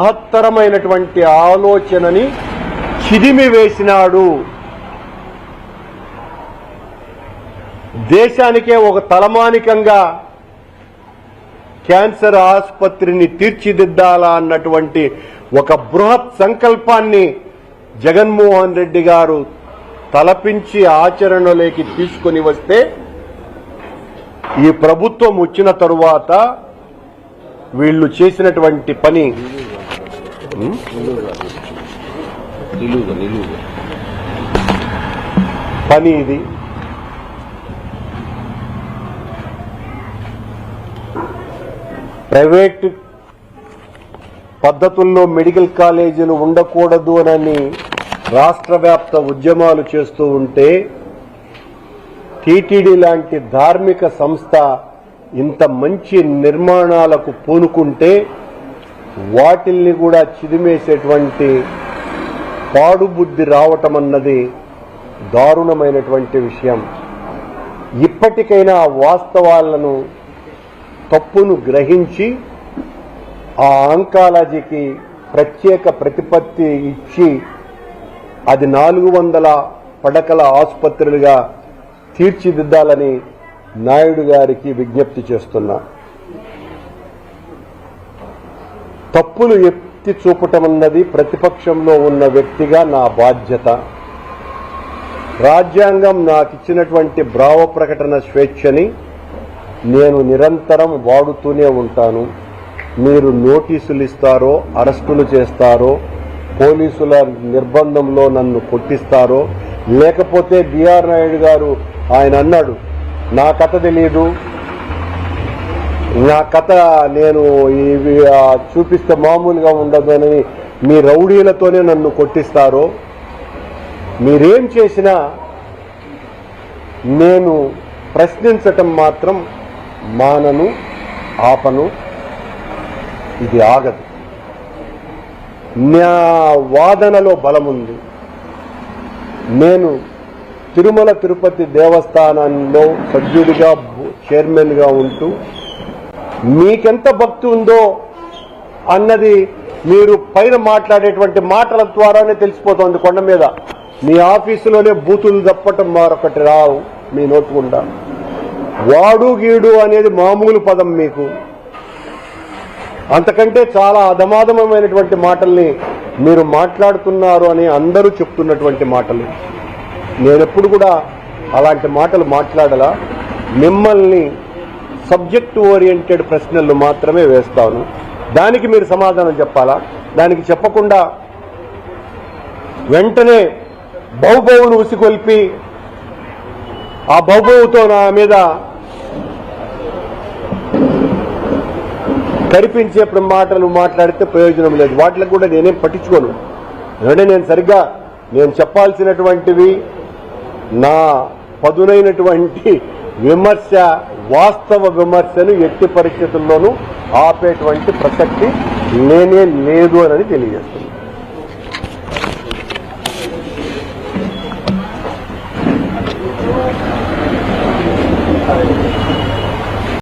మహత్తరమైనటువంటి ఆలోచనని చిదిమి వేసినాడు. దేశానికే ఒక తలమానికంగా క్యాన్సర్ ఆసుపత్రిని తీర్చిదిద్దాలా అన్నటువంటి ఒక బృహత్ సంకల్పాన్ని జగన్మోహన్ రెడ్డి గారు తలపించి ఆచరణలోకి తీసుకొని వస్తే ఈ ప్రభుత్వం వచ్చిన తరువాత వీళ్ళు చేసినటువంటి పని నిలువుగా నిలువుగా పని ఇది. ప్రైవేట్ పద్ధతుల్లో మెడికల్ కాలేజీలు ఉండకూడదు అని రాష్ట్ర వ్యాప్త ఉద్యమాలు చేస్తూ ఉంటే టీటీడీ లాంటి ధార్మిక సంస్థ ఇంత మంచి నిర్మాణాలకు పూనుకుంటే వాటిల్ని కూడా చిదిమేసేటువంటి పాడుబుద్ధి రావటం అన్నది దారుణమైనటువంటి విషయం. ఇప్పటికైనా వాస్తవాలను తప్పును గ్రహించి ఆ ఆంకాలజీకి ప్రత్యేక ప్రతిపత్తి ఇచ్చి అది నాలుగు వందల పడకల ఆసుపత్రులుగా తీర్చిదిద్దాలని నాయుడు గారికి విజ్ఞప్తి చేస్తున్నా. తప్పులు ఎత్తి చూపటం అన్నది ప్రతిపక్షంలో ఉన్న వ్యక్తిగా నా బాధ్యత. రాజ్యాంగం నాకు ఇచ్చినటువంటి భావ ప్రకటన స్వేచ్ఛని నేను నిరంతరం వాడుతూనే ఉంటాను. మీరు నోటీసులు ఇస్తారో అరెస్టులు చేస్తారో పోలీసుల నిర్బంధంలో నన్ను కొట్టిస్తారో లేకపోతే బిఆర్ నాయుడు గారు ఆయన అన్నాడు నా కథ తెలియదు నా కథ నేను ఇవి చూపిస్తే మామూలుగా ఉండదు అని మీ రౌడీలతోనే నన్ను కొట్టిస్తారో మీరేం చేసినా నేను ప్రశ్నించటం మాత్రం మానను ఆపను ఇది ఆగదు. నా వాదనలో బలముంది. నేను తిరుమల తిరుపతి దేవస్థానంలో సభ్యుడిగా చైర్మన్గా ఉంటూ మీకెంత భక్తి ఉందో అన్నది మీరు పైన మాట్లాడేటువంటి మాటల ద్వారానే తెలిసిపోతుంది కొండ మీద. మీ ఆఫీసులోనే బూతులు తప్పటం మరొకటి రావు మీ నోటుకుండా వాడు గీడు అనేది మామూలు పదం మీకు. అంతకంటే చాలా అధమాధమైనటువంటి మాటల్ని మీరు మాట్లాడుతున్నారు అని అందరూ చెప్తున్నటువంటి మాటలు. నేనెప్పుడు కూడా అలాంటి మాటలు మాట్లాడలా. మిమ్మల్ని సబ్జెక్ట్ ఓరియంటెడ్ ప్రశ్నలు మాత్రమే వేస్తాను. దానికి మీరు సమాధానం చెప్పాలా? దానికి చెప్పకుండా వెంటనే బహుబవును ఉసిగొల్పి ఆ బహుబవుతో నా మీద కరిపించే మాటలు మాట్లాడితే ప్రయోజనం లేదు. వాటికి కూడా నేనేం పట్టించుకోను. ఎందుకంటే నేను సరిగ్గా నేను చెప్పాల్సినటువంటివి నా పదునైనటువంటి విమర్శ వాస్తవ విమర్శను ఎట్టి పరిస్థితుల్లోనూ ఆపేటువంటి ప్రసక్తి లేనే లేదు అని తెలియజేస్తుంది.